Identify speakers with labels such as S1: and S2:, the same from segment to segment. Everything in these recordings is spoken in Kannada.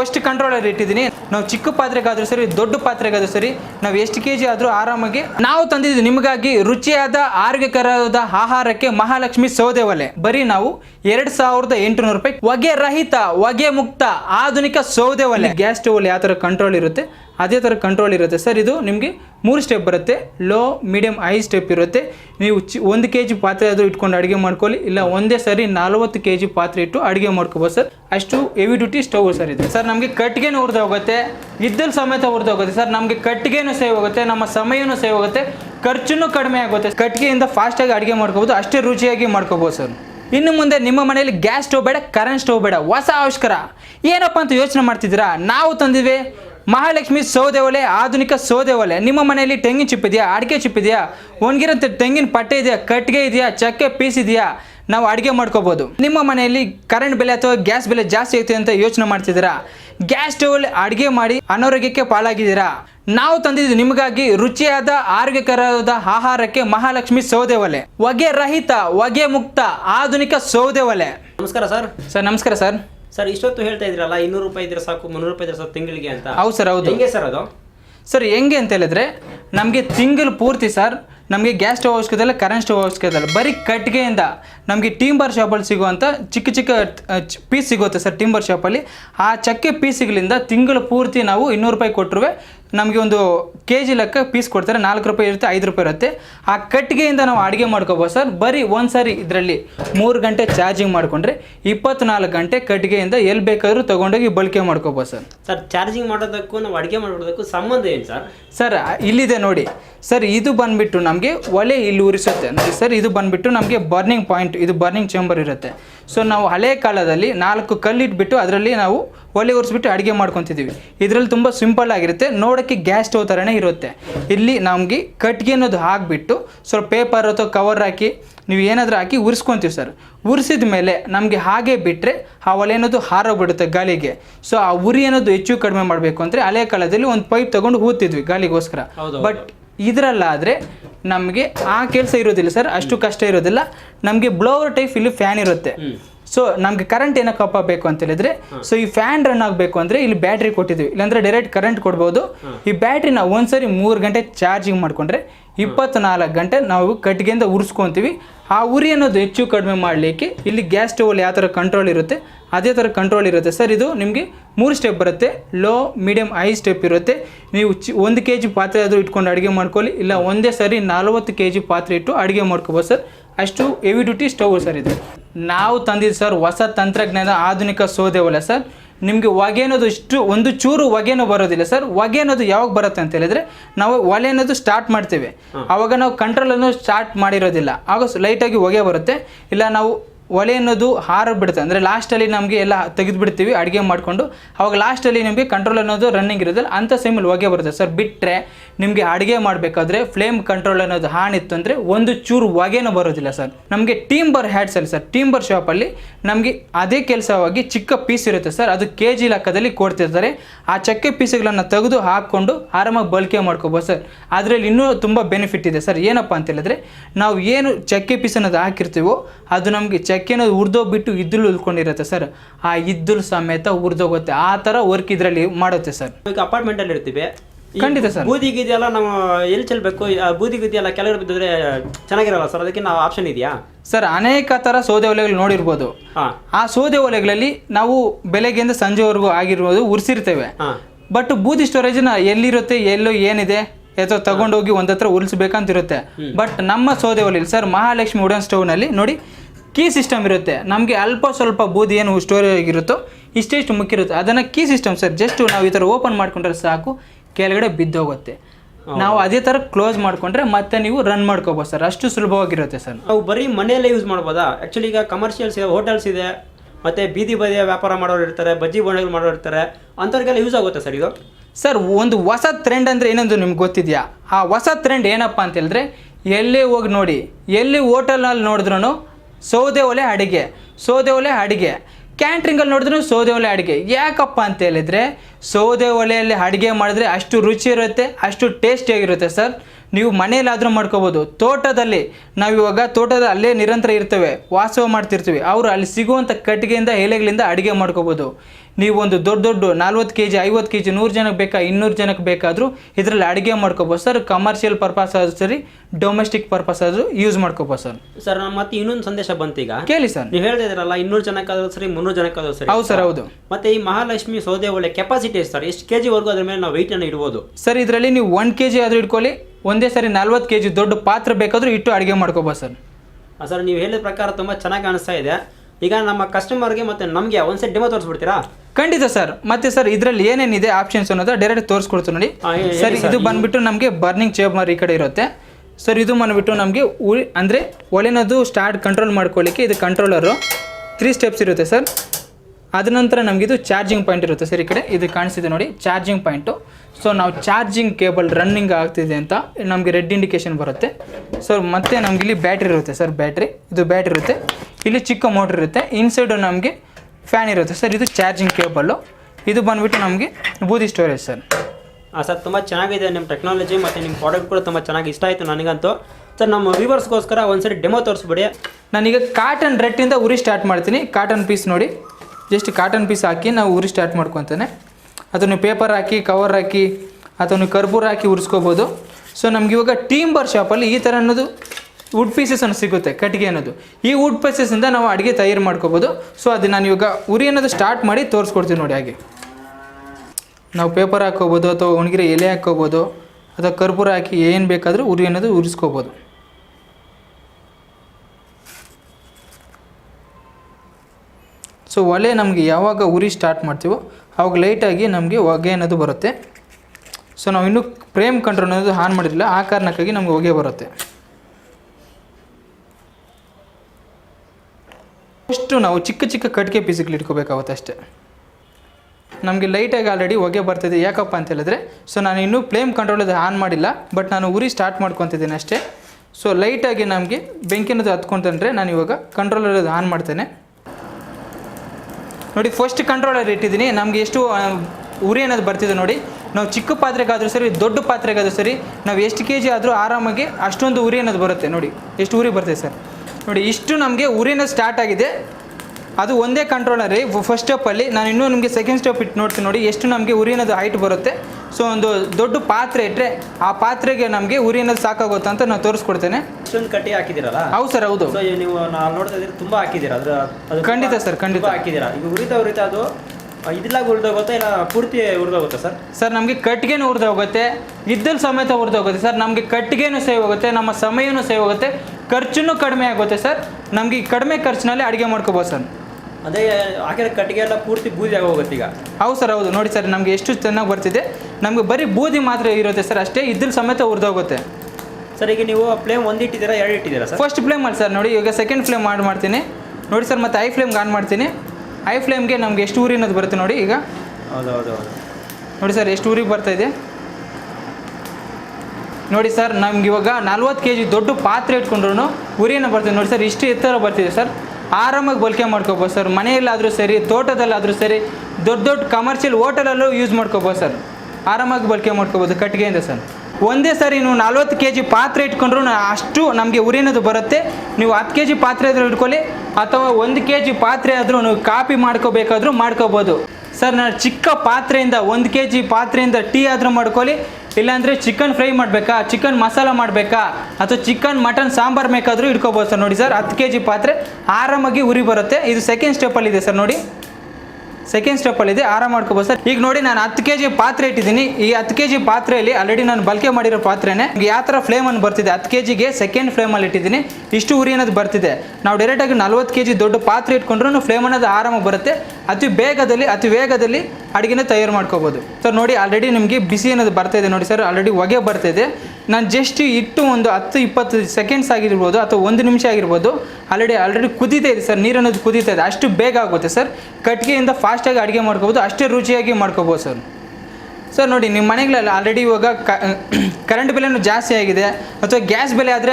S1: ಫಸ್ಟ್ ಕಂಟ್ರೋಲರ್ ಇಟ್ಟಿದ್ದೀನಿ. ನಾವು ಚಿಕ್ಕ ಪಾತ್ರೆಗಾದರೂ ಸರಿ, ದೊಡ್ಡ ಪಾತ್ರೆಗಾದರೂ ಸರಿ, ನಾವು ಎಷ್ಟು ಕೆ ಜಿ ಆದರೂ ಆರಾಮಾಗಿ ನಾವು ತಂದಿದ್ದೀವಿ ನಿಮಗಾಗಿ ರುಚಿಯಾದ, ಆರೋಗ್ಯಕರವಾದ ಆಹಾರಕ್ಕೆ ಮಹಾಲಕ್ಷ್ಮಿ ಸೌದೆ ಒಲೆ. ಬರೀ ನಾವು ಎರಡು ಸಾವಿರದ ಎಂಟುನೂರು ರೂಪಾಯಿ. ಹೊಗೆ ರಹಿತ ಹೊಗೆ ಮುಕ್ತ ಆಧುನಿಕ ಸೌದೆ ಒಲೆ. ಗ್ಯಾಸ್ ಸ್ಟವ್ ಯಾವ ಥರ ಕಂಟ್ರೋಲ್ ಇರುತ್ತೆ ಅದೇ ಥರ ಕಂಟ್ರೋಲ್ ಇರುತ್ತೆ. ಸರ್ ಇದು ನಿಮಗೆ ಮೂರು ಸ್ಟೆಪ್ ಬರುತ್ತೆ. ಲೋ ಮೀಡಿಯಮ್ ಹೈ ಸ್ಟೆಪ್ ಇರುತ್ತೆ. ನೀವು ಚಿ, ಒಂದು ಕೆ ಜಿ ಪಾತ್ರೆ ಆದರೂ ಇಟ್ಕೊಂಡು ಅಡುಗೆ ಮಾಡ್ಕೊಳ್ಳಿ. ಇಲ್ಲ, ಒಂದೇ ಸರಿ ನಲವತ್ತು ಕೆ ಜಿ ಪಾತ್ರೆ ಇಟ್ಟು ಅಡುಗೆ ಮಾಡ್ಕೋಬೋದು ಸರ್ ಅಷ್ಟು ಹೆವಿ ಡ್ಯೂಟಿ ಸ್ಟವ್ ಸರ್ ಇದು. ಸರ್ ನಮಗೆ ಕಟ್ಟಿಗೆನೂ ಹೋಗುತ್ತೆ. ಇದ್ದಲ್ಲಿ ಸಮೇತ ಹೋಗುತ್ತೆ. ಸರ್ ನಮಗೆ ಕಟ್ಟಿಗೆನೂ ಸೇವ್ ಆಗುತ್ತೆ ನಮ್ಮ ಸಮಯನೂ ಸೇವ್ ಆಗುತ್ತೆ ಖರ್ಚುನೂ ಕಡಿಮೆ ಆಗುತ್ತೆ. ಕಟ್ಟಿಗೆಯಿಂದ ಫಾಸ್ಟಾಗಿ ಅಡುಗೆ ಮಾಡ್ಕೋಬೋದು. ಅಷ್ಟೇ ರುಚಿಯಾಗಿ ಮಾಡ್ಕೋಬೋದು ಸರ್ ಇನ್ನು ಮುಂದೆ ನಿಮ್ಮ ಮನೆಯಲ್ಲಿ ಗ್ಯಾಸ್ ಸ್ಟವ್ ಬೇಡ ಕರೆಂಟ್ ಸ್ಟವ್ ಬೇಡ. ಹೊಸ ಆವಿಷ್ಕಾರ. ಏನಪ್ಪ ಅಂತ ಯೋಚನೆ ಮಾಡ್ತಿದ್ದೀರಾ? ನಾವು ತಂದಿವೆ. ಮಹಾಲಕ್ಷ್ಮಿ ಸೌದೆ ಒಲೆ ಆಧುನಿಕ ಸೌದೆ ಒಲೆ. ನಿಮ್ಮ ಮನೆಯಲ್ಲಿ ತೆಂಗಿನ ಚಿಪ್ಪಿದೆಯಾ ಅಡಿಕೆ ಚಿಪ್ಪಿದೆಯಾ ಒಣಗಿರೋ ತೆಂಗಿನ ಪಟ್ಟೆ ಇದೆಯಾ? ಕಟ್ಟಿಗೆ ಇದೆಯಾ? ಚಕ್ಕೆ ಪೀಸ್ ಇದೆಯಾ? ನಾವು ಅಡುಗೆ ಮಾಡ್ಕೋಬೋದು. ನಿಮ್ಮ ಮನೆಯಲ್ಲಿ ಕರೆಂಟ್ ಬೆಲೆ ಅಥವಾ ಗ್ಯಾಸ್ ಬೆಲೆ ಜಾಸ್ತಿ ಆಗ್ತಿದೆ ಅಂತ ಯೋಚನೆ ಮಾಡ್ತಿದ್ದೀರಾ? ಗ್ಯಾಸ್ ಸ್ಟವ್ ಅಡುಗೆ ಮಾಡಿ ಅನಾರೋಗ್ಯಕ್ಕೆ ಪಾಲಾಗಿದ್ದೀರಾ? ನಾವು ತಂದಿದ್ದು ನಿಮಗಾಗಿ ರುಚಿಯಾದ ಆರೋಗ್ಯಕರವಾದ ಆಹಾರಕ್ಕೆ ಮಹಾಲಕ್ಷ್ಮಿ ಸೌದೆ ಒಲೆ. ಹೊಗೆ ರಹಿತ ಹೊಗೆ ಮುಕ್ತ ಆಧುನಿಕ ಸೌದೆ ಒಲೆ.
S2: ನಮಸ್ಕಾರ ಸರ್.
S1: ಸರ್ ನಮಸ್ಕಾರ ಸರ್.
S2: ಸರ್ ಇಷ್ಟೊತ್ತು ಹೇಳ್ತಾ ಇದ್ರಲ್ಲ ಇನ್ನೂರು ರೂಪಾಯಿ ಇದ್ರೆ ಸಾಕು ಮುನ್ನೂರು ರೂಪಾಯಿ ಇದ್ರೆ ಸಾಕು ತಿಂಗಳಿಗೆ ಅಂತ.
S1: ಹೌದು ಸರ್ ಹೌದು.
S2: ಹೆಂಗೆ ಸರ್ ಅದು?
S1: ಸರ್ ಹೆಂಗೆ ಅಂತ ಹೇಳಿದ್ರೆ ನಮಗೆ ತಿಂಗಳು ಪೂರ್ತಿ ಸರ್ ನಮಗೆ ಗ್ಯಾಸ್ ಸ್ಟವ್ ಅವಶ್ಯಕತೆ ಇಲ್ಲ ಕರೆಂಟ್ ಸ್ಟವ್ ಅವಶ್ಯಕತೆ ಇಲ್ಲ ಬರೀ ಕಟ್ಟಿಗೆಯಿಂದ ನಮಗೆ ಟೀಂಬರ್ ಶಾಪಲ್ಲಿ ಸಿಗುವಂಥ ಚಿಕ್ಕ ಚಿಕ್ಕ ಪೀಸ್ ಸಿಗುತ್ತೆ ಸರ್ ಟೀಂಬರ್ ಶಾಪಲ್ಲಿ ಆ ಚಕ್ಕೆ ಪೀಸ್ಗಳಿಂದ ತಿಂಗಳು ಪೂರ್ತಿ ನಾವು ಇನ್ನೂರು ರೂಪಾಯಿ ಕೊಟ್ಟರು ನಮಗೆ ಒಂದು ಕೆ ಜಿ ಲೆಕ್ಕ ಪೀಸ್ ಕೊಡ್ತಾರೆ. ನಾಲ್ಕು ರೂಪಾಯಿ ಇರುತ್ತೆ ಐದು ರೂಪಾಯಿ ಇರುತ್ತೆ. ಆ ಕಟ್ಟಿಗೆಯಿಂದ ನಾವು ಅಡುಗೆ ಮಾಡ್ಕೋಬೋದು ಸರ್. ಬರೀ ಒಂದು ಸಾರಿ ಇದರಲ್ಲಿ ಮೂರು ಗಂಟೆ ಚಾರ್ಜಿಂಗ್ ಮಾಡಿಕೊಂಡ್ರೆ ಇಪ್ಪತ್ನಾಲ್ಕು ಗಂಟೆ ಕಟ್ಟಿಗೆಯಿಂದ ಎಲ್ಲಿ ಬೇಕಾದರೂ ತೊಗೊಂಡೋಗಿ ಬಳಕೆ ಮಾಡ್ಕೋಬೋದು ಸರ್.
S2: ಸರ್ ಚಾರ್ಜಿಂಗ್ ಮಾಡೋದಕ್ಕೂ ನಾವು ಅಡುಗೆ ಮಾಡೋದಕ್ಕೂ ಸಂಬಂಧ ಏನು ಸರ್?
S1: ಸರ್ ಇಲ್ಲಿದೆ ನೋಡಿ. ಸರ್ ಇದು ಬಂದ್ಬಿಟ್ಟು ನಮಗೆ ಒಲೆ ಇಲ್ಲಿ ಉರಿಸುತ್ತೆ. ನೋಡಿ ಸರ್ ಇದು ಬಂದ್ಬಿಟ್ಟು ನಮಗೆ ಬರ್ನಿಂಗ್ ಪಾಯಿಂಟ್ ಇದು ಬರ್ನಿಂಗ್ ಚೇಂಬರ್ ಇರುತ್ತೆ. ಸೊ ನಾವು ಹಳೆ ಕಾಲದಲ್ಲಿ ನಾಲ್ಕು ಕಲ್ಲಿಟ್ಬಿಟ್ಟು ಅದರಲ್ಲಿ ನಾವು ಒಲೆ ಉರಿಸ್ಬಿಟ್ಟು ಅಡುಗೆ ಮಾಡ್ಕೊತಿದ್ದೀವಿ ಇದರಲ್ಲಿ ತುಂಬ ಸಿಂಪಲ್ ಆಗಿರುತ್ತೆ. ನೋಡೋಕ್ಕೆ ಗ್ಯಾಸ್ ಸ್ಟವ್ ಥರನೇ ಇರುತ್ತೆ. ಇಲ್ಲಿ ನಮಗೆ ಕಟ್ಟಿಗೆ ಅನ್ನೋದು ಹಾಕಿಬಿಟ್ಟು ಸ್ವಲ್ಪ ಪೇಪರ್ ಅಥವಾ ಕವರ್ ಹಾಕಿ ನೀವು ಏನಾದರೂ ಹಾಕಿ ಉರಿಸ್ಕೊತೀವಿ ಸರ್. ಉರಿಸಿದ ಮೇಲೆ ನಮಗೆ ಹಾಗೆ ಬಿಟ್ಟರೆ ಆ ಒಲೆ ಅನ್ನೋದು ಹಾರೋಗ್ಬಿಡುತ್ತೆ ಗಾಳಿಗೆ. ಸೊ ಆ ಉರಿ ಅನ್ನೋದು ಹೆಚ್ಚು ಕಡಿಮೆ ಮಾಡಬೇಕು ಅಂದರೆ ಹಳೆ ಕಾಲದಲ್ಲಿ ಒಂದು ಪೈಪ್ ತೊಗೊಂಡು ಹೂತಿದ್ವಿ ಗಾಳಿಗೋಸ್ಕರ. ಬಟ್ ಇದರಲ್ಲಾದರೆ ನಮಗೆ ಆ ಕೆಲಸ ಇರೋದಿಲ್ಲ ಸರ್. ಅಷ್ಟು ಕಷ್ಟ ಇರೋದಿಲ್ಲ. ನಮಗೆ ಬ್ಲೋವರ್ ಟೈಪ್ ಇಲ್ಲಿ ಫ್ಯಾನ್ ಇರುತ್ತೆ. ಸೊ ನಮಗೆ ಕರೆಂಟ್ ಏನಕ್ಕಪ್ಪ ಬೇಕು ಅಂತ ಹೇಳಿದ್ರೆ ಸೊ ಈ ಫ್ಯಾನ್ ರನ್ ಆಗಬೇಕು ಅಂದರೆ ಇಲ್ಲಿ ಬ್ಯಾಟ್ರಿ ಕೊಟ್ಟಿದ್ವಿ ಇಲ್ಲಾಂದ್ರೆ ಡೈರೆಕ್ಟ್ ಕರೆಂಟ್ ಕೊಡ್ಬೋದು. ಈ ಬ್ಯಾಟ್ರಿನ ಒಂದ್ಸರಿ ಮೂರು ಗಂಟೆ ಚಾರ್ಜಿಂಗ್ ಮಾಡಿಕೊಂಡ್ರೆ ಇಪ್ಪತ್ನಾಲ್ಕು ಗಂಟೆ ನಾವು ಕಟ್ಟಿಗೆಯಿಂದ ಉರಿಸ್ಕೊತೀವಿ. ಆ ಉರಿ ಅನ್ನೋದು ಹೆಚ್ಚು ಕಡಿಮೆ ಮಾಡಲಿಕ್ಕೆ ಇಲ್ಲಿ ಗ್ಯಾಸ್ ಸ್ಟವಲ್ಲಿ ಯಾವ ಥರ ಕಂಟ್ರೋಲ್ ಇರುತ್ತೆ ಅದೇ ಥರ ಕಂಟ್ರೋಲ್ ಇರುತ್ತೆ. ಸರ್ ಇದು ನಿಮಗೆ ಮೂರು ಸ್ಟೆಪ್ ಬರುತ್ತೆ. ಲೋ ಮೀಡಿಯಮ್ ಹೈ ಸ್ಟೆಪ್ ಇರುತ್ತೆ. ನೀವು ಚಿ ಒಂದು ಕೆ ಜಿ ಪಾತ್ರೆ ಆದರೂ ಇಟ್ಕೊಂಡು ಅಡುಗೆ ಮಾಡ್ಕೊಳ್ಳಿ. ಇಲ್ಲ ಒಂದೇ ಸರಿ ನಲ್ವತ್ತು ಕೆ ಜಿ ಪಾತ್ರೆ ಇಟ್ಟು ಅಡುಗೆ ಮಾಡ್ಕೋಬೋದು ಸರ್ ಅಷ್ಟು ಹೆವಿ ಡ್ಯೂಟಿ ಸ್ಟವ್ ಸರ್ ಇದು. ನಾವು ತಂದಿದ್ದು ಸರ್ ಹೊಸ ತಂತ್ರಜ್ಞಾನ ಆಧುನಿಕ ಸೋದೆವಲ್ಲ ಒಲೆ ಸರ್ ನಿಮಗೆ ಹೊಗೆ ಅನ್ನೋದು ಇಷ್ಟು ಒಂದು ಚೂರು ಹೊಗೆನೂ ಬರೋದಿಲ್ಲ ಸರ್ ಹೊಗೆ ಅನ್ನೋದು ಯಾವಾಗ ಬರುತ್ತೆ ಅಂತ ಹೇಳಿದ್ರೆ ನಾವು ಒಲೆ ಅನ್ನೋದು ಸ್ಟಾರ್ಟ್ ಮಾಡ್ತೇವೆ. ಆವಾಗ ನಾವು ಕಂಟ್ರೋಲ್ ಅನ್ನೋದು ಸ್ಟಾರ್ಟ್ ಮಾಡಿರೋದಿಲ್ಲ. ಆಗ ಲೈಟಾಗಿ ಹೊಗೆ ಬರುತ್ತೆ. ಇಲ್ಲ ನಾವು ಒಲೆ ಅನ್ನೋದು ಹಾರ ಬಿಡುತ್ತೆ. ಅಂದರೆ ಲಾಸ್ಟಲ್ಲಿ ನಮಗೆ ಎಲ್ಲ ತೆಗೆದುಬಿಡ್ತೀವಿ, ಅಡುಗೆ ಮಾಡಿಕೊಂಡು. ಅವಾಗ ಲಾಸ್ಟಲ್ಲಿ ನಿಮಗೆ ಕಂಟ್ರೋಲ್ ಅನ್ನೋದು ರನ್ನಿಂಗ್ ಇರೋದಿಲ್ಲ ಅಂಥ ಸೈಮಲ್ಲಿ ಹೊಗೆ ಬರುತ್ತೆ. ಸರ್ ಬಿಟ್ಟರೆ ನಿಮಗೆ ಅಡುಗೆ ಮಾಡಬೇಕಾದ್ರೆ ಫ್ಲೇಮ್ ಕಂಟ್ರೋಲ್ ಅನ್ನೋದು ಹಾನಿತ್ತು ಅಂದರೆ ಒಂದು ಚೂರು ಹೊಗೆನೂ ಬರೋದಿಲ್ಲ ಸರ್ ನಮಗೆ ಟೀಂಬರ್ ಹ್ಯಾಡ್ಸಲ್ಲಿ ಸರ್ ಟೀಂಬರ್ ಶಾಪಲ್ಲಿ ನಮಗೆ ಅದೇ ಕೆಲಸವಾಗಿ ಚಿಕ್ಕ ಪೀಸ್ ಇರುತ್ತೆ ಸರ್ ಅದು ಕೆ ಜಿ ಲೆಕ್ಕದಲ್ಲಿ ಕೊಡ್ತಿರ್ತಾರೆ. ಆ ಚಕ್ಕೆ ಪೀಸ್ಗಳನ್ನು ತೆಗೆದು ಹಾಕ್ಕೊಂಡು ಆರಾಮಾಗಿ ಬಳಕೆ ಮಾಡ್ಕೋಬೋದು ಸರ್ ಅದರಲ್ಲಿ ಇನ್ನೂ ತುಂಬ ಬೆನಿಫಿಟ್ ಇದೆ ಸರ್ ಏನಪ್ಪ ಅಂತ ಹೇಳಿದ್ರೆ, ನಾವು ಏನು ಚಕ್ಕೆ ಪೀಸ್ ಅನ್ನೋದು ಹಾಕಿರ್ತೀವೋ, ಅದು ನಮಗೆ ಚಕ್ಕೆ ಅನ್ನೋದು ಉರ್ದೋಗ್ಬಿಟ್ಟು ಇದ್ದುಲು ಉಳ್ಕೊಂಡಿರುತ್ತೆ ಸರ್. ಆ ಇದ್ದುಲ್ ಸಮೇತ ಉರ್ದೋಗುತ್ತೆ ಆ ಥರ ವರ್ಕ್ ಇದರಲ್ಲಿ ಮಾಡುತ್ತೆ ಸರ್.
S2: ಈಗ ಅಪಾರ್ಟ್ಮೆಂಟ್ ಅಲ್ಲಿ ಇರ್ತೀವಿ.
S1: ಖಂಡಿತ ಸರ್.
S2: ಬೂದಿ ಗಿದಿಯೆಲ್ಲ ನಾವು ಎಲ್ಲಿ ಚೆಲ್ಬೇಕು? ಬೂದಿ ಎಲ್ಲ ಕೆಳಗಡೆ ಬಿದ್ದಿದ್ರೆ ಚೆನ್ನಾಗಿರಲ್ಲ ಸರ್? ಅದಕ್ಕೆ ನಾವು ಆಪ್ಷನ್ ಇದೆಯಾ?
S1: ಸರ್ ಅನೇಕ ಥರ ಸೌದೆ ಒಲೆಗಳು ನೋಡಿರ್ಬೋದು. ಆ ಸೌದೆ ಒಲೆಗಳಲ್ಲಿ ನಾವು ಬೆಳಗ್ಗೆಯಿಂದ ಸಂಜೆವರೆಗೂ ಆಗಿರ್ಬೋದು ಉರಿಸಿರ್ತೇವೆ. ಬಟ್ ಬೂದಿ ಸ್ಟೋರೇಜ್ನ ಎಲ್ಲಿರುತ್ತೆ ಎಲ್ಲೋ ಏನಿದೆ ಅಥವಾ ತಗೊಂಡೋಗಿ ಒಂದತ್ರ ಹತ್ರ ಉರಿಸ್ಬೇಕಂತ ಇರುತ್ತೆ ಬಟ್ ನಮ್ಮ ಸೌದೆ ಒಲೆಯಲ್ಲಿ ಸರ್ ಮಹಾಲಕ್ಷ್ಮಿ ವುಡನ್ ಸ್ಟೌನಲ್ಲಿ ನೋಡಿ ಕೀ ಸಿಸ್ಟಮ್ ಇರುತ್ತೆ. ನಮಗೆ ಅಲ್ಪ ಸ್ವಲ್ಪ ಬೂದಿ ಏನು ಸ್ಟೋರೇಜ್ ಆಗಿರುತ್ತೋ ಇಷ್ಟಿಷ್ಟು ಮುಖ್ಯಿರುತ್ತೆ ಅದನ್ನು ಕೀ ಸಿಸ್ಟಮ್ ಸರ್ ಜಸ್ಟ್ ನಾವು ಈ ಥರ ಓಪನ್ ಮಾಡ್ಕೊಂಡ್ರೆ ಸಾಕು ಕೆಳಗಡೆ ಬಿದ್ದೋಗುತ್ತೆ. ನಾವು ಅದೇ ಥರ ಕ್ಲೋಸ್ ಮಾಡ್ಕೊಂಡ್ರೆ ಮತ್ತೆ ನೀವು ರನ್ ಮಾಡ್ಕೋಬೋದು ಸರ್. ಅಷ್ಟು ಸುಲಭವಾಗಿರುತ್ತೆ ಸರ್.
S2: ನಾವು ಬರೀ ಮನೆಯಲ್ಲೇ ಯೂಸ್ ಮಾಡ್ಬೋದಾ? ಆ್ಯಕ್ಚುಲಿ ಈಗ ಕಮರ್ಷಿಯಲ್ಸ್ ಇದೆ ಹೋಟೆಲ್ಸ್ ಇದೆ ಮತ್ತೆ ಬೀದಿ ಬದಿಯ ವ್ಯಾಪಾರ ಮಾಡೋರು ಇರ್ತಾರೆ ಬಜ್ಜಿ ಬೋಂಡಗಳು ಮಾಡೋರು ಇರ್ತಾರೆ ಅಂಥವ್ರಿಗೆಲ್ಲ ಯೂಸ್ ಆಗುತ್ತೆ ಸರ್ ಇದು?
S1: ಸರ್ ಒಂದು ಹೊಸ ಟ್ರೆಂಡ್ ಅಂದರೆ ಏನೊಂದು ನಿಮ್ಗೆ ಗೊತ್ತಿದೆಯಾ? ಆ ಹೊಸ ಟ್ರೆಂಡ್ ಏನಪ್ಪ ಅಂತ ಹೇಳಿದ್ರೆ ಎಲ್ಲೇ ಹೋಗಿ ನೋಡಿ ಎಲ್ಲಿ ಹೋಟೆಲ್ನಲ್ಲಿ ನೋಡಿದ್ರು ಸೌದೆ ಒಲೆ ಅಡಿಗೆ, ಸೌದೆ ಒಲೆ ಅಡಿಗೆ. ಕ್ಯಾಂಟ್ರಿಂಗಲ್ಲಿ ನೋಡಿದ್ರು ಸೌದೆ ಒಲೆ ಅಡಿಗೆ. ಯಾಕಪ್ಪ ಅಂತ ಹೇಳಿದ್ರೆ ಸೌದೆ ಒಲೆಯಲ್ಲಿ ಅಡುಗೆ ಮಾಡಿದ್ರೆ ಅಷ್ಟು ರುಚಿ ಇರುತ್ತೆ, ಅಷ್ಟು ಟೇಸ್ಟಿಯಾಗಿರುತ್ತೆ ಸರ್. ನೀವು ಮನೆಯಲ್ಲಾದರೂ ಮಾಡ್ಕೋಬೋದು. ತೋಟದಲ್ಲಿ ನಾವು ಇವಾಗ ತೋಟದ ಅಲ್ಲೇ ನಿರಂತರ ಇರ್ತೇವೆ ವಾಸವ ಮಾಡ್ತಿರ್ತೀವಿ. ಅವರು ಅಲ್ಲಿ ಸಿಗುವಂಥ ಕಟ್ಟಿಗೆಯಿಂದ ಎಲೆಗಳಿಂದ ಅಡುಗೆ ಮಾಡ್ಕೋಬೋದು. ನೀವು ಒಂದು ದೊಡ್ಡ ದೊಡ್ಡ ನಲ್ವತ್ತು ಕೆ ಜಿ ಐವತ್ತು ಕೆ ಜಿ ನೂರು ಜನಕ್ಕೆ ಬೇಕಾ ಇನ್ನೂರು ಜನಕ್ಕೆ ಬೇಕಾದರೂ ಇದರಲ್ಲಿ ಅಡುಗೆ ಮಾಡ್ಕೋಬೋದು. ಸರ್ ಕಮರ್ಷಿಯಲ್ ಪರ್ಪಸ್ ಆದರೂ ಸರಿ ಡೊಮೆಸ್ಟಿಕ್ ಪರ್ಪಸ್ ಆದರೂ ಯೂಸ್ ಮಾಡ್ಕೋಬೋದು ಸರ್.
S2: ಸರ್ ನಮ್ಮ ಮತ್ತೆ ಇನ್ನೊಂದು ಸಂದೇಶ ಬಂತು ಈಗ
S1: ಕೇಳಿ ಸರ್.
S2: ನೀವು ಹೇಳ್ತಾ ಇದ್ರಲ್ಲ ಇನ್ನೂರು ಜನಕ್ಕಾದ್ರೂ ಸರಿ ಮುನ್ನೂರು ಜನಕ್ಕಾದ್ರೂ ಸರಿ.
S1: ಹೌದು ಸರ್ ಹೌದು.
S2: ಮತ್ತೆ ಈ ಮಹಾಲಕ್ಷ್ಮಿ ಸೌದೆ ಒಳ್ಳೆ ಕೆಪಾಸಿಟಿ ಸರ್? ಎಷ್ಟು ಕೆ ಜಿವರೆಗೂ ಅದ್ರ ಮೇಲೆ ನಾವು ವೆಯ್ಟನ್ನು ಅನ್ನು ಇಡ್ಬೋದು?
S1: ಸರ್ ಇದರಲ್ಲಿ ನೀವು ಒನ್ ಕೆ ಜಿ ಆದರೂ ಇಟ್ಕೊಳ್ಳಿ. ಒಂದೇ ಸರಿ ನಲ್ವತ್ತು ಕೆ ಜಿ ದೊಡ್ಡ ಪಾತ್ರೆ ಬೇಕಾದರೂ ಇಟ್ಟು ಅಡುಗೆ ಮಾಡ್ಕೋಬೋದು ಸರ್.
S2: ಸರ್ ನೀವು ಹೇಳಿದ ಪ್ರಕಾರ ತುಂಬ ಚೆನ್ನಾಗಿ ಕಾಣಿಸ್ತಾ ಇದೆ. ಈಗ ನಮ್ಮ ಕಸ್ಟಮರ್ಗೆ ಮತ್ತೆ ನಮಗೆ ಒಂದ್ಸರಿ ಡೆಮೋ ತೋರಿಸ್ಬಿಡ್ತೀರಾ?
S1: ಖಂಡಿತ ಸರ್. ಮತ್ತೆ ಸರ್ ಇದರಲ್ಲಿ ಏನೇನಿದೆ ಆಪ್ಷನ್ಸ್ ಅನ್ನೋದು ಡೈರೆಕ್ಟ್ ತೋರಿಸ್ಕೊಡ್ತೀನಿ ನೋಡಿ. ಸರ್
S2: ಸರ್,
S1: ಇದು ಬಂದ್ಬಿಟ್ಟು ನಮಗೆ ಬರ್ನಿಂಗ್ ಚೇಂಬರ್ ಈ ಕಡೆ ಇರುತ್ತೆ. ಸರ್ ಇದು ಬಂದ್ಬಿಟ್ಟು ನಮಗೆ ಉಳಿ ಅಂದರೆ ಒಲೆನದು ಸ್ಟಾರ್ಟ್ ಕಂಟ್ರೋಲ್ ಮಾಡ್ಕೊಳ್ಳಿಕ್ಕೆ ಇದು ಕಂಟ್ರೋಲರು ತ್ರೀ ಸ್ಟೆಪ್ಸ್ ಇರುತ್ತೆ ಸರ್. ಅದ ನಂತರ ನಮಗೆ ಇದು ಚಾರ್ಜಿಂಗ್ ಪಾಯಿಂಟ್ ಇರುತ್ತೆ. ಸರ್ ಈ ಕಡೆ ಇದು ಕಾಣಿಸ್ತಿದೆ ನೋಡಿ ಚಾರ್ಜಿಂಗ್ ಪಾಯಿಂಟು ಸೊ ನಾವು ಚಾರ್ಜಿಂಗ್ ಕೇಬಲ್ ರನ್ನಿಂಗ್ ಆಗ್ತಿದೆ ಅಂತ ನಮಗೆ ರೆಡ್ ಇಂಡಿಕೇಶನ್ ಬರುತ್ತೆ. ಸೊ ಮತ್ತೆ ನಮ್ಗೆ ಇಲ್ಲಿ ಬ್ಯಾಟ್ರಿ ಇರುತ್ತೆ ಸರ್ ಬ್ಯಾಟ್ರಿ ಇದು ಬ್ಯಾಟ್ರಿ ಇರುತ್ತೆ. ಇಲ್ಲಿ ಚಿಕ್ಕ ಮೋಟ್ರ್ ಇರುತ್ತೆ. ಇನ್ಸೈಡು ನಮಗೆ ಫ್ಯಾನ್ ಇರುತ್ತೆ ಸರ್ ಇದು ಚಾರ್ಜಿಂಗ್ ಕೇಬಲ್ಲು ಇದು ಬಂದ್ಬಿಟ್ಟು ನಮಗೆ ಬೂದಿ ಸ್ಟೋರೇಜ್ ಸರ್.
S2: ಹಾಂ ಸರ್ ತುಂಬ ಚೆನ್ನಾಗಿದೆ ನಿಮ್ಮ ಟೆಕ್ನಾಲಜಿ ಮತ್ತು ನಿಮ್ಮ ಪ್ರಾಡಕ್ಟ್ ಕೂಡ ತುಂಬ ಚೆನ್ನಾಗಿ ಇಷ್ಟ ಆಯಿತು ನನಗಂತೂ. ಸರ್ ನಮ್ಮ ವ್ಯೂವರ್ಸ್ಗೋಸ್ಕರ ಒಂದ್ಸರಿ ಡೆಮೋ ತೋರಿಸ್ಬಿಡಿ.
S1: ನಾನೀಗ ಕಾಟನ್ ರೆಟ್ಟಿಂದ ಉರಿ ಸ್ಟಾರ್ಟ್ ಮಾಡ್ತೀನಿ. ಕಾಟನ್ ಪೀಸ್ ನೋಡಿ. ಜಸ್ಟ್ ಕಾಟನ್ ಪೀಸ್ ಹಾಕಿ ನಾವು ಉರಿ ಸ್ಟಾರ್ಟ್ ಮಾಡ್ಕೊತಾನೆ. ಅದನ್ನು ಪೇಪರ್ ಹಾಕಿ ಕವರ್ ಹಾಕಿ ನೀವು ಕರ್ಪೂರ ಹಾಕಿ ಉರಿಸ್ಕೋಬೋದು. ಸೊ ನಮ್ಗೆ ಇವಾಗ ಟೀಂಬರ್ ಶಾಪಲ್ಲಿ ಈ ಥರ ಅನ್ನೋದು ವುಡ್ ಪೀಸಸ್ ಅನ್ನು ಸಿಗುತ್ತೆ, ಕಟ್ಟಿಗೆ ಅನ್ನೋದು. ಈ ವುಡ್ ಪೀಸಸ್ಸಿಂದ ನಾವು ಅಡುಗೆ ತಯಾರು ಮಾಡ್ಕೋಬೋದು. ಸೊ ಅದು ನಾನು ಇವಾಗ ಉರಿ ಅನ್ನೋದು ಸ್ಟಾರ್ಟ್ ಮಾಡಿ ತೋರಿಸ್ಕೊಡ್ತೀನಿ ನೋಡಿ ಹಾಗೆ. ನಾವು ಪೇಪರ್ ಹಾಕೋಬೋದು ಅಥವಾ ಒಣಗಿರೋ ಎಲೆ ಹಾಕ್ಕೋಬೋದು ಅಥವಾ ಕರ್ಪೂರ ಹಾಕಿ ಏನು ಬೇಕಾದರೂ ಉರಿ ಅನ್ನೋದು ಉರಿಸ್ಕೋಬೋದು. ಸೊ ಒಲೆ ನಮಗೆ ಯಾವಾಗ ಉರಿ ಸ್ಟಾರ್ಟ್ ಮಾಡ್ತೀವೋ ಆವಾಗ ಲೈಟಾಗಿ ನಮಗೆ ಹೊಗೆ ಅನ್ನೋದು ಬರುತ್ತೆ. ಸೊ ನಾವು ಇನ್ನೂ ಫ್ರೇಮ್ ಕಂಟ್ರೋಲ್ ಅನ್ನೋದು ಆನ್ ಮಾಡಿರಲಿಲ್ಲ ಆ ಕಾರಣಕ್ಕಾಗಿ ನಮಗೆ ಹೊಗೆ ಬರುತ್ತೆ. ಫಸ್ಟು ನಾವು ಚಿಕ್ಕ ಚಿಕ್ಕ ಕಟ್ಟಿಗೆ ಪೀಸ್ಗಳು ಇಟ್ಕೋಬೇಕಾಗುತ್ತೆ ಅಷ್ಟೇ. ನಮಗೆ ಲೈಟಾಗಿ ಆಲ್ರೆಡಿ ಹೊಗೆ ಬರ್ತಿದೆ, ಯಾಕಪ್ಪ ಅಂತ ಹೇಳಿದ್ರೆ ಸೊ ನಾನು ಇನ್ನೂ ಫ್ಲೇಮ್ ಕಂಟ್ರೋಲ್ ಅದು ಆನ್ ಮಾಡಿಲ್ಲ ಬಟ್ ನಾನು ಉರಿ ಸ್ಟಾರ್ಟ್ ಮಾಡ್ಕೊತಿದ್ದೀನಿ ಅಷ್ಟೇ. ಸೊ ಲೈಟಾಗಿ ನಮಗೆ ಬೆಂಕಿನದು ಹತ್ಕೊಂತಂದ್ರೆ ನಾನು ಇವಾಗ ಕಂಟ್ರೋಲರ್ ಅದು ಆನ್ ಮಾಡ್ತೇನೆ. ನೋಡಿ ಫಸ್ಟ್ ಕಂಟ್ರೋಲರ್ ಇಟ್ಟಿದ್ದೀನಿ. ನಮಗೆ ಎಷ್ಟು ಉರಿ ಅನ್ನೋದು ಬರ್ತಿದೆ ನೋಡಿ. ನಾವು ಚಿಕ್ಕ ಪಾತ್ರೆಗಾದರೂ ಸರಿ, ದೊಡ್ಡ ಪಾತ್ರೆಗಾದರೂ ಸರಿ, ನಾವು ಎಷ್ಟು ಕೆ ಜಿ ಆದರೂ ಆರಾಮಾಗಿ ಅಷ್ಟೊಂದು ಉರಿ ಅನ್ನೋದು ಬರುತ್ತೆ ನೋಡಿ. ಎಷ್ಟು ಉರಿ ಬರ್ತದೆ ಸರ್. ನೋಡಿ, ಇಷ್ಟು ನಮಗೆ ಉರಿನ ಸ್ಟಾರ್ಟ್ ಆಗಿದೆ. ಅದು ಒಂದೇ ಕಂಟ್ರೋಲರಿ ಫಸ್ಟ್ ಸ್ಟೆಪ್ಪಲ್ಲಿ ನಾನು ಇನ್ನೂ ನಿಮಗೆ ಸೆಕೆಂಡ್ ಸ್ಟೆಪ್ ಇಟ್ಟು ನೋಡ್ತೀನಿ ನೋಡಿ ಎಷ್ಟು ನಮಗೆ ಉರಿನದು ಹೈಟ್ ಬರುತ್ತೆ. ಸೊ ಒಂದು ದೊಡ್ಡ ಪಾತ್ರೆ ಇಟ್ಟರೆ ಆ ಪಾತ್ರೆಗೆ ನಮಗೆ ಉರಿನದು ಸಾಕಾಗುತ್ತೆ ಅಂತ ನಾನು ತೋರಿಸ್ಕೊಡ್ತೇನೆ.
S2: ಇಷ್ಟೊಂದು ಕಟ್ಟಿ ಹಾಕಿದ್ದೀರಲ್ಲ?
S1: ಹೌದು ಸರ್ ಹೌದು.
S2: ನೀವು ನಾವು ನೋಡ್ತಾ ಇದ್ರೆ ತುಂಬ ಹಾಕಿದ್ದೀರಾ? ಅದು
S1: ಖಂಡಿತ ಸರ್, ಖಂಡಿತ.
S2: ಹಾಕಿದ್ದೀರಾ? ಈಗ ಉರಿತಾ ಉರಿತಾ ಅದು ಇದಿಲ್ಲ ಉರಿದೋಗುತ್ತೆ ಇಲ್ಲ ಪೂರ್ತಿ ಉರಿದೋಗುತ್ತೆ ಸರ್?
S1: ಸರ್ ನಮಗೆ ಕಟ್ಟಿಗೆನೂ ಉರಿದೋಗುತ್ತೆ ಇದ್ದಲ್ಲಿ ಸಮೇತ ಉರಿದೋಗುತ್ತೆ ಸರ್. ನಮಗೆ ಕಟ್ಟಿಗೆನೂ ಸೇವ್ ಹೋಗುತ್ತೆ ನಮ್ಮ ಸಮಯನೂ ಸೇವ್ ಹೋಗುತ್ತೆ ಖರ್ಚುನೂ ಕಡಿಮೆ ಆಗುತ್ತೆ ಸರ್. ನಮಗೆ ಕಡಿಮೆ ಖರ್ಚಿನಲ್ಲಿ ಅಡುಗೆ ಮಾಡ್ಕೋಬೋದು ಸರ್.
S2: ಅದೇ ಹಾಕಿರೋ ಕಟ್ಟಿಗೆ ಎಲ್ಲ ಪೂರ್ತಿ ಬೂದಿ ಆಗೋಗುತ್ತೆ ಈಗ.
S1: ಹೌದು ಸರ್ ಹೌದು. ನೋಡಿ ಸರ್ ನಮಗೆ ಎಷ್ಟು ಚೆನ್ನಾಗಿ ಬರ್ತಿದೆ. ನಮಗೆ ಬರೀ ಬೂದಿ ಮಾತ್ರ ಇರುತ್ತೆ ಸರ್ ಅಷ್ಟೇ ಇದ್ರ ಸಮೇತ ಹುರಿದೋಗುತ್ತೆ ಹೋಗುತ್ತೆ
S2: ಸರ್ ಈಗ ನೀವು ಫ್ಲೇಮ್ ಒಂದು ಇಟ್ಟಿದ್ದೀರಾ ಎರಡು ಇಟ್ಟಿದ್ದೀರಾ ಸರ್?
S1: ಫಸ್ಟ್ ಫ್ಲೇಮ್ ಮಾಡಿ ಸರ್ ನೋಡಿ ಈಗ ಸೆಕೆಂಡ್ ಫ್ಲೇಮ್ ಆನ್ ಮಾಡ್ತೀನಿ. ನೋಡಿ ಸರ್ ಮತ್ತೆ ಐ ಫ್ಲೇಮ್ಗೆ ಆನ್ ಮಾಡ್ತೀನಿ. ಐ ಫ್ಲೇಮ್ಗೆ ನಮ್ಗೆ ಎಷ್ಟು ಊರಿ ಅನ್ನೋದು ಬರುತ್ತೆ ನೋಡಿ ಈಗ.
S2: ಹೌದು ಹೌದು ಹೌದು.
S1: ನೋಡಿ ಸರ್ ಎಷ್ಟು ಊರಿಗೆ ಬರ್ತಾ ಇದೆ. ನೋಡಿ ಸರ್ ನಮ್ಗೆ ಇವಾಗ ನಲ್ವತ್ತು ಕೆ ಜಿ ದೊಡ್ಡ ಪಾತ್ರೆ ಇಟ್ಕೊಂಡ್ರು ಉರಿಯನ್ನು ಬರ್ತಿದೆ. ನೋಡಿ ಸರ್ ಇಷ್ಟು ಎತ್ತರ ಬರ್ತಿದೆ ಸರ್. ಆರಾಮಾಗಿ ಬಳಕೆ ಮಾಡ್ಕೋಬೋದು ಸರ್. ಮನೆಯಲ್ಲಾದರೂ ಸರಿ, ತೋಟದಲ್ಲಾದರೂ ಸರಿ, ದೊಡ್ಡ ದೊಡ್ಡ ಕಮರ್ಷಿಯಲ್ ಹೋಟೆಲಲ್ಲೂ ಯೂಸ್ ಮಾಡ್ಕೋಬೋದು ಸರ್. ಆರಾಮಾಗಿ ಬಳಕೆ ಮಾಡ್ಕೋಬೋದು ಕಟ್ಟಿಗೆಯಿಂದ ಸರ್. ಒಂದೇ ಸಾರಿ ನೀವು ನಲ್ವತ್ತು ಕೆ ಜಿ ಪಾತ್ರೆ ಇಟ್ಕೊಂಡ್ರು ಅಷ್ಟು ನಮಗೆ ಉರಿನದು ಬರುತ್ತೆ, ನೀವು ಹತ್ತು ಕೆ ಜಿ ಪಾತ್ರೆ ಆದರೂ ಇಟ್ಕೊಳ್ಳಿ, ಅಥವಾ ಒಂದು ಕೆ ಜಿ ಪಾತ್ರೆ ಆದರೂ ನೀವು ಕಾಪಿ ಮಾಡ್ಕೋಬೇಕಾದ್ರೂ ಮಾಡ್ಕೋಬೋದು. ಸರ್, ನಾನು ಚಿಕ್ಕ ಪಾತ್ರೆಯಿಂದ, ಒಂದು ಕೆ ಜಿ ಪಾತ್ರೆಯಿಂದ ಟೀ ಆದರೂ ಮಾಡ್ಕೊಳ್ಳಿ ಇಲ್ಲಾಂದರೆ ಚಿಕನ್ ಫ್ರೈ ಮಾಡಬೇಕಾ? ಚಿಕನ್ ಮಸಾಲ ಮಾಡಬೇಕಾ? ಅಥವಾ ಚಿಕನ್ ಮಟನ್ ಸಾಂಬಾರು ಬೇಕಾದರೂ ಇಟ್ಕೋಬೋದು ಸರ್. ನೋಡಿ ಸರ್, ಹತ್ತು ಕೆ ಜಿ ಪಾತ್ರೆ ಆರಾಮಾಗಿ ಉರಿ ಬರುತ್ತೆ. ಇದು ಸೆಕೆಂಡ್ ಸ್ಟೆಪ್ಪಲ್ಲಿದೆ ಸರ್, ನೋಡಿ. ಸೆಕೆಂಡ್ ಸ್ಟೆಪ್ಪಲ್ಲಿದೆ ಆರಾಮ ಮಾಡ್ಕೋಬೋದು ಸರ್. ಈಗ ನೋಡಿ, ನಾನು ಹತ್ತು ಕೆ ಜಿ ಪಾತ್ರೆ ಇಟ್ಟಿದ್ದೀನಿ. ಈ ಹತ್ತು ಕೆ ಜಿ ಪಾತ್ರೆಯಲ್ಲಿ ಆಲ್ರೆಡಿ ನಾನು ಬಳಕೆ ಮಾಡಿರೋ ಪಾತ್ರೆನೇ ಯಾವ ಥರ ಫ್ಲೇಮನ್ನು ಬರ್ತಿದೆ? ಹತ್ತು ಕೆ ಜಿಗೆ ಸೆಕೆಂಡ್ ಫ್ಲೇಮಲ್ಲಿ ಇಟ್ಟಿದ್ದೀನಿ. ಇಷ್ಟು ಉರಿ ಅನ್ನೋದು ಬರ್ತಿದೆ. ನಾವು ಡೈರೆಕ್ಟಾಗಿ ನಲ್ವತ್ತು ಕೆ ಜಿ ದೊಡ್ಡ ಪಾತ್ರೆ ಇಟ್ಕೊಂಡ್ರೂ ಫ್ಲೇಮ್ ಅನ್ನೋದು ಆರಾಮಾಗಿ ಬರುತ್ತೆ. ಅತಿ ಬೇಗದಲ್ಲಿ, ಅತಿ ವೇಗದಲ್ಲಿ ಅಡುಗೆನ ತಯಾರು ಮಾಡ್ಕೋಬೋದು. ಸರ್ ನೋಡಿ ಆಲ್ರೆಡಿ ನಿಮಗೆ ಬಿಸಿ ಅನ್ನೋದು ಬರ್ತಾ ಇದೆ ನೋಡಿ ಸರ್ ಆಲ್ರೆಡಿ ಹೊಗೆ ಬರ್ತಾ ಇದೆ. ನಾನು ಜಸ್ಟ್ ಇಟ್ಟು ಒಂದು ಹತ್ತು, ಇಪ್ಪತ್ತು ಸೆಕೆಂಡ್ಸ್ ಆಗಿರ್ಬೋದು ಅಥವಾ ಒಂದು ನಿಮಿಷ ಆಗಿರ್ಬೋದು ಆಲ್ರೆಡಿ ಆಲ್ರೆಡಿ ಕುದೀತಾ ಇದೆ ಸರ್ ನೀರನ್ನೋದು ಕುದೀತಾ ಇದೆ. ಅಷ್ಟು ಬೇಗ ಆಗುತ್ತೆ ಸರ್ ಕಟ್ಟಿಗೆಯಿಂದ ಫಾಸ್ಟಾಗಿ ಅಡುಗೆ ಮಾಡ್ಕೋಬೋದು. ಅಷ್ಟೇ ರುಚಿಯಾಗಿ ಮಾಡ್ಕೋಬೋದು ಸರ್ ಸರ್ ನೋಡಿ, ನಿಮ್ಮ ಮನೆಗಳಲ್ಲಿ ಆಲ್ರೆಡಿ ಇವಾಗ ಕರೆಂಟ್ ಬೆಲೆನೂ ಜಾಸ್ತಿ ಆಗಿದೆ. ಅಥವಾ ಗ್ಯಾಸ್ ಬೆಲೆ ಆದರೆ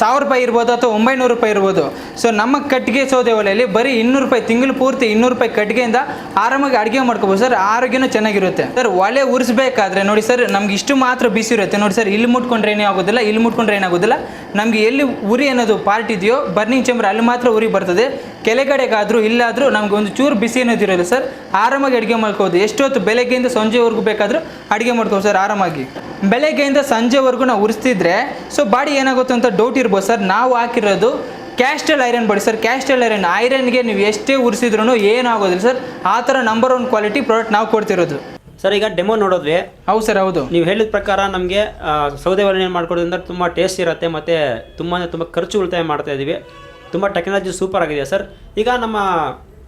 S1: ಸಾವಿರ ರೂಪಾಯಿ ಇರ್ಬೋದು ಅಥವಾ ಒಂಬೈನೂರು ರೂಪಾಯಿ ಇರ್ಬೋದು. ಸೊ ನಮ್ಮ ಕಟ್ಟಿಗೆ ಸೌದೆ ಒಲೆಯಲ್ಲಿ ಬರೀ ಇನ್ನೂರು ರೂಪಾಯಿ, ತಿಂಗಳು ಪೂರ್ತಿ ಇನ್ನೂರು ರೂಪಾಯಿ ಕಟ್ಟಿಗೆಯಿಂದ ಆರಾಮಾಗಿ ಅಡುಗೆ ಮಾಡ್ಕೋಬೋದು. ಸರ್ ಆರೋಗ್ಯನೂ ಚೆನ್ನಾಗಿರುತ್ತೆ. ಸರ್ ಒಲೆ ಉರಿಸ್ಬೇಕಾದ್ರೆ ನೋಡಿ ಸರ್ ನಮ್ಗೆ ಇಷ್ಟು ಮಾತ್ರ ಬಿಸಿ ಇರುತ್ತೆ. ನೋಡಿ ಸರ್ ಇಲ್ಲಿ ಮುಟ್ಕೊಂಡ್ರೆ ಏನೂ ಆಗೋದಿಲ್ಲ, ಇಲ್ಲಿ ಮುಟ್ಕೊಂಡ್ರೆ ಏನಾಗೋದಿಲ್ಲ. ನಮಗೆ ಎಲ್ಲಿ ಉರಿ ಅನ್ನೋದು ಪಾರ್ಟ್ ಇದೆಯೋ ಬರ್ನಿಂಗ್ ಚೇಂಬರ್ ಅಲ್ಲಿ ಮಾತ್ರ ಉರಿ ಬರ್ತದೆ. ಕೆಳಗಡೆಗಾದರೂ ಇಲ್ಲಾದರೂ ನಮ್ಗೆ ಒಂದು ಚೂರು ಬಿಸಿ ಅನ್ನೋದು ಇರೋಲ್ಲ ಸರ್. ಆರಾಮಾಗಿ ಅಡುಗೆ ಮಾಡ್ಕೋದು ಎಷ್ಟೊತ್ತು ಬೆಳಗ್ಗೆಯಿಂದ ಸಂಜೆವರೆಗೂ ಬೇಕಾದರೂ ಅಡುಗೆ ಮಾಡ್ಕೋದು ಸರ್ ಆರಾಮಾಗಿ. ಬೆಳಗ್ಗೆಯಿಂದ ಸಂಜೆವರೆಗೂ ನಾವು ಉರಿಸ್ತಿದ್ರೆ ಸೊ ಬಾಡಿ ಏನಾಗುತ್ತೆ ಅಂತ ಡೌಟ್ ಇರ್ಬೋದು ಸರ್. ನಾವು ಹಾಕಿರೋದು cast iron body sir. Cast iron ಐರನ್ಗೆ ನೀವು ಎಷ್ಟೇ ಉರಿಸಿದ್ರೂ ಏನೂ ಆಗೋದಿಲ್ಲ ಸರ್. ಆ ಥರ ನಂಬರ್ ಒನ್ ಕ್ವಾಲಿಟಿ ಪ್ರಾಡಕ್ಟ್ ನಾವು ಕೊಡ್ತಿರೋದು.
S2: ಸರ್ ಈಗ ಡೆಮೋ ನೋಡಿದ್ವಿ
S1: ಹೌದು ಸರ್ ಹೌದು.
S2: ನೀವು ಹೇಳಿದ ಪ್ರಕಾರ ನಮಗೆ ಸೌದೆ ಒಲೆ ಮಾಡ್ಕೊಡೋದ್ರಿಂದ ತುಂಬ ಟೇಸ್ಟ್ ಇರುತ್ತೆ ಮತ್ತು ತುಂಬಾ ತುಂಬ ಖರ್ಚು ಉಳಿತಾಯ ಮಾಡ್ತಾ ಇದ್ದೀವಿ ತುಂಬ ಟೆಕ್ನಾಲಜಿ ಸೂಪರ್ ಆಗಿದೆ ಸರ್. ಈಗ ನಮ್ಮ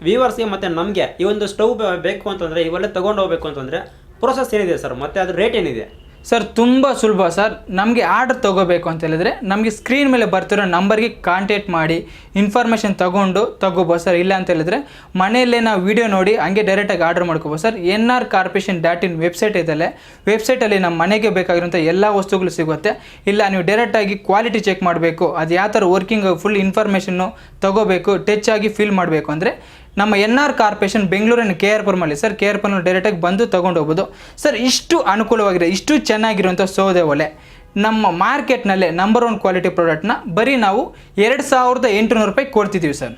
S2: ವ್ಯೂವರ್ಸ್ಗೆ ಮತ್ತು ನಮಗೆ ಈ ಒಂದು ಸ್ಟವ್ ಬೇಕು ಅಂತಂದರೆ ಇವೆಲ್ಲ ತೊಗೊಂಡು ಹೋಗ್ಬೇಕು ಅಂತಂದರೆ ಪ್ರೋಸೆಸ್ ಏನಿದೆ ಸರ್? ಮತ್ತು ಅದ್ರ ರೇಟ್ ಏನಿದೆ?
S1: ಸರ್ ತುಂಬ ಸುಲಭ. ಸರ್ ನಮಗೆ ಆರ್ಡರ್ ತೊಗೋಬೇಕು ಅಂತ ಹೇಳಿದ್ರೆ ನಮಗೆ ಸ್ಕ್ರೀನ್ ಮೇಲೆ ಬರ್ತಿರೋ ನಂಬರ್ಗೆ ಕಾಂಟ್ಯಾಕ್ಟ್ ಮಾಡಿ ಇನ್ಫಾರ್ಮೇಷನ್ ತೊಗೊಂಡು ತಗೋಬೋದು ಸರ್ ಇಲ್ಲ ಅಂತ ಹೇಳಿದ್ರೆ ಮನೆಯಲ್ಲೇ ನಾವು ವೀಡಿಯೋ ನೋಡಿ, ಹಂಗೆ ಡೈರೆಕ್ಟಾಗಿ ಆರ್ಡರ್ ಮಾಡ್ಕೋಬೋದು. Sir N R corporation dot in website ಇದೆಯಲ್ಲ. ವೆಬ್ಸೈಟಲ್ಲಿ ನಮ್ಮ ಮನೆಗೆ ಬೇಕಾಗಿರುವಂಥ ಎಲ್ಲ ವಸ್ತುಗಳು ಸಿಗುತ್ತೆ. ಇಲ್ಲ, ನೀವು ಡೈರೆಕ್ಟಾಗಿ ಕ್ವಾಲಿಟಿ ಚೆಕ್ ಮಾಡಬೇಕು. ಅದು ಯಾವ ಥರ ವರ್ಕಿಂಗ್ ಫುಲ್ ಇನ್ಫಾರ್ಮೇಷನ್ನು ತಗೋಬೇಕು ಟಚ್ ಆಗಿ ಫೀಲ್ ಮಾಡಬೇಕು ಅಂದರೆ ನಮ್ಮ ಎನ್ ಆರ್ ಕಾರ್ಪೊರೇಷನ್ ಬೆಂಗಳೂರಿನ ಕೆ ಆರ್ ಪುರಮಲ್ಲಿ. ಸರ್ ಕೆ ಆರ್ ಪುರಮ್ ಡೈರೆಕ್ಟಾಗಿ ಬಂದು ತೊಗೊಂಡು ಹೋಗ್ಬೋದು. ಸರ್ ಇಷ್ಟು ಅನುಕೂಲವಾಗಿದೆ ಇಷ್ಟು ಚೆನ್ನಾಗಿರುವಂಥ ಸೌದೆ ಒಲೆ. ನಮ್ಮ ಮಾರ್ಕೆಟ್ನಲ್ಲೇ ನಂಬರ್ ಒನ್ ಕ್ವಾಲಿಟಿ ಪ್ರಾಡಕ್ಟ್ನ ಬರೀ ನಾವು ಎರಡು ಸಾವಿರದ ಎಂಟುನೂರು ರೂಪಾಯಿ ಕೊಡ್ತಿದ್ದೀವಿ ಸರ್.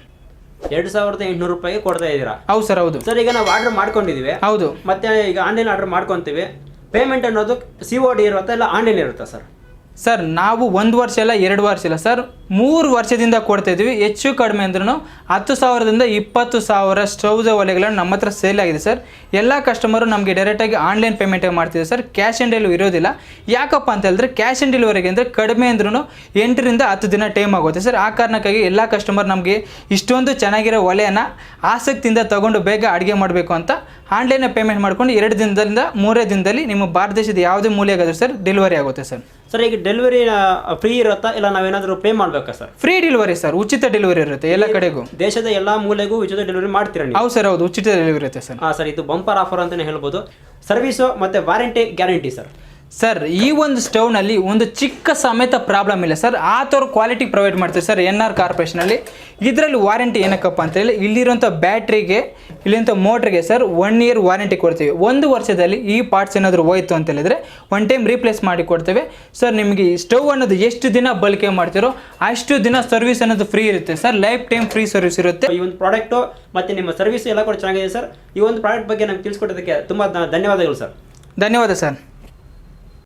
S2: ಎರಡು ಸಾವಿರದ ಎಂಟುನೂರು ರೂಪಾಯಿಗೆ ಕೊಡ್ತಾ ಇದ್ದೀರಾ?
S1: ಹೌದು ಸರ್ ಹೌದು.
S2: ಸರ್ ಈಗ ನಾವು ಆರ್ಡರ್ ಮಾಡ್ಕೊಂಡಿದ್ದೀವಿ.
S1: ಹೌದು.
S2: ಮತ್ತೆ ಈಗ ಆನ್ಲೈನ್ ಆರ್ಡರ್ ಮಾಡ್ಕೊತೀವಿ. ಪೇಮೆಂಟ್ ಅನ್ನೋದು ಸಿ ಓ ಡಿ ಇರುತ್ತಾ ಇಲ್ಲ ಆನ್ಲೈನ್ ಇರುತ್ತಾ ಸರ್?
S1: ಸರ್, ನಾವು ಒಂದು ವರ್ಷ ಇಲ್ಲ, ಎರಡು ವರ್ಷ ಇಲ್ಲ. ಸರ್, ಮೂರು ವರ್ಷದಿಂದ ಕೊಡ್ತಾ ಇದ್ದೀವಿ. ಹೆಚ್ಚು ಕಡಿಮೆ ಅಂದ್ರೂ ಹತ್ತು ಸಾವಿರದಿಂದ ಇಪ್ಪತ್ತು ಸಾವಿರ ಸ್ಟೌವ್ದ ಒಲೆಗಳನ್ನು ನಮ್ಮ ಹತ್ರ ಸೇಲ್ ಆಗಿದೆ ಸರ್. ಎಲ್ಲ ಕಸ್ಟಮರು ನಮಗೆ ಡೈರೆಕ್ಟಾಗಿ ಆನ್ಲೈನ್ ಪೇಮೆಂಟೇ ಮಾಡ್ತಿದೆ ಸರ್. ಕ್ಯಾಶ್ ಆ್ಯಂಡ್ ಡೆಲಿವರಿ ಇರೋದಿಲ್ಲ. ಯಾಕಪ್ಪ ಅಂತ ಹೇಳಿದ್ರೆ ಕ್ಯಾಶ್ ಆನ್ ಡೆಲಿವರಿಗೆ ಅಂದರೆ ಕಡಿಮೆ ಅಂದ್ರೂ ಎಂಟರಿಂದ ಹತ್ತು ದಿನ ಟೈಮ್ ಆಗುತ್ತೆ ಸರ್. ಆ ಕಾರಣಕ್ಕಾಗಿ ಎಲ್ಲ ಕಸ್ಟಮರ್ ನಮಗೆ ಇಷ್ಟೊಂದು ಚೆನ್ನಾಗಿರೋ ಒಲೆಯನ್ನು ಆಸಕ್ತಿಯಿಂದ ತಗೊಂಡು ಬೇಗ ಅಡುಗೆ ಮಾಡಬೇಕು ಅಂತ ಆನ್ಲೈನ್ ಪೇಮೆಂಟ್ ಮಾಡ್ಕೊಂಡು ಎರಡು ದಿನದಿಂದ ಮೂರೇ ದಿನದಲ್ಲಿ ನಿಮ್ಮ ಭಾರತ ದೇಶದ ಯಾವುದೇ ಮೂಲೆಗಾದರೂ ಸರ್ ಡೆಲಿವರಿ ಆಗುತ್ತೆ ಸರ್.
S2: ಸರ್ ಈಗ ಡೆಲಿವರಿ ಫ್ರೀ ಇರುತ್ತಾ ಇಲ್ಲ ನಾವೇನಾದರೂ ಪೇ ಮಾಡಬೇಕಾ ಸರ್?
S1: ಫ್ರೀ ಡೆಲಿವರಿ ಸರ್ ಉಚಿತ ಡೆಲಿವರಿ ಇರುತ್ತೆ ಎಲ್ಲ ಕಡೆಗೂ.
S2: ದೇಶದ ಎಲ್ಲ ಮೂಲೆಗೂ ಉಚಿತ ಡೆಲಿವರಿ ಮಾಡ್ತೀರಾ ನೀವು?
S1: ಹೌದು ಸರ್ ಹೌದು ಉಚಿತ ಡೆಲಿವರಿ ಇರುತ್ತೆ ಸರ್.
S2: ಹಾಂ ಸರ್ ಇದು ಬಂಪರ್ ಆಫರ್ ಅಂತಲೇ ಹೇಳ್ಬೋದು. ಸರ್ವಿಸು ಮತ್ತು ವಾರಂಟಿ ಗ್ಯಾರಂಟಿ ಸರ್.
S1: ಸರ್ ಈ ಒಂದು ಸ್ಟವ್ನಲ್ಲಿ ಒಂದು ಚಿಕ್ಕ ಸಮೇತ ಪ್ರಾಬ್ಲಮ್ ಇಲ್ಲ. ಸರ್ ಆ ಥರ ಕ್ವಾಲಿಟಿ ಪ್ರೊವೈಡ್ ಮಾಡ್ತೀವಿ. ಸರ್ ಎನ್ ಆರ್ ಕಾರ್ಪೊರೇಷನಲ್ಲಿ ಇದರಲ್ಲಿ ವಾರಂಟಿ ಏನಕ್ಕಪ್ಪ ಅಂತ ಹೇಳಿ ಇಲ್ಲಿರುವಂಥ ಬ್ಯಾಟ್ರಿಗೆ ಇಲ್ಲಿರುವಂಥ ಮೋಟ್ರಿಗೆ ಸರ್ ಒನ್ ಇಯರ್ ವಾರಂಟಿ ಕೊಡ್ತೀವಿ. ಒಂದು ವರ್ಷದಲ್ಲಿ ಈ ಪಾರ್ಟ್ಸ್ ಏನಾದರೂ ಹೋಯ್ತು ಅಂತ ಹೇಳಿದ್ರೆ ಒನ್ ಟೈಮ್ ರೀಪ್ಲೇಸ್ ಮಾಡಿ ಕೊಡ್ತೇವೆ. ಸರ್ ನಿಮಗೆ ಈ ಸ್ಟವ್ ಅನ್ನೋದು ಎಷ್ಟು ದಿನ ಬಳಕೆ ಮಾಡ್ತೀರೋ ಅಷ್ಟು ದಿನ ಸರ್ವಿಸ್ ಅನ್ನೋದು ಫ್ರೀ ಇರುತ್ತೆ. Sir lifetime free service ಇರುತ್ತೆ.
S2: ಈ ಒಂದು ಪ್ರಾಡಕ್ಟು ಮತ್ತು ನಿಮ್ಮ ಸರ್ವಿಸ್ ಎಲ್ಲ ಕೂಡ ಚೆನ್ನಾಗಿದೆ ಸರ್ ಈ ಒಂದು ಪ್ರಾಡಕ್ಟ್ ಬಗ್ಗೆ ನಮ್ಗೆ ತಿಳಿಸ್ಕೊಟ್ಟೋದಕ್ಕೆ ತುಂಬ ಧನ್ಯವಾದಗಳು ಸರ್
S1: ಧನ್ಯವಾದ ಸರ್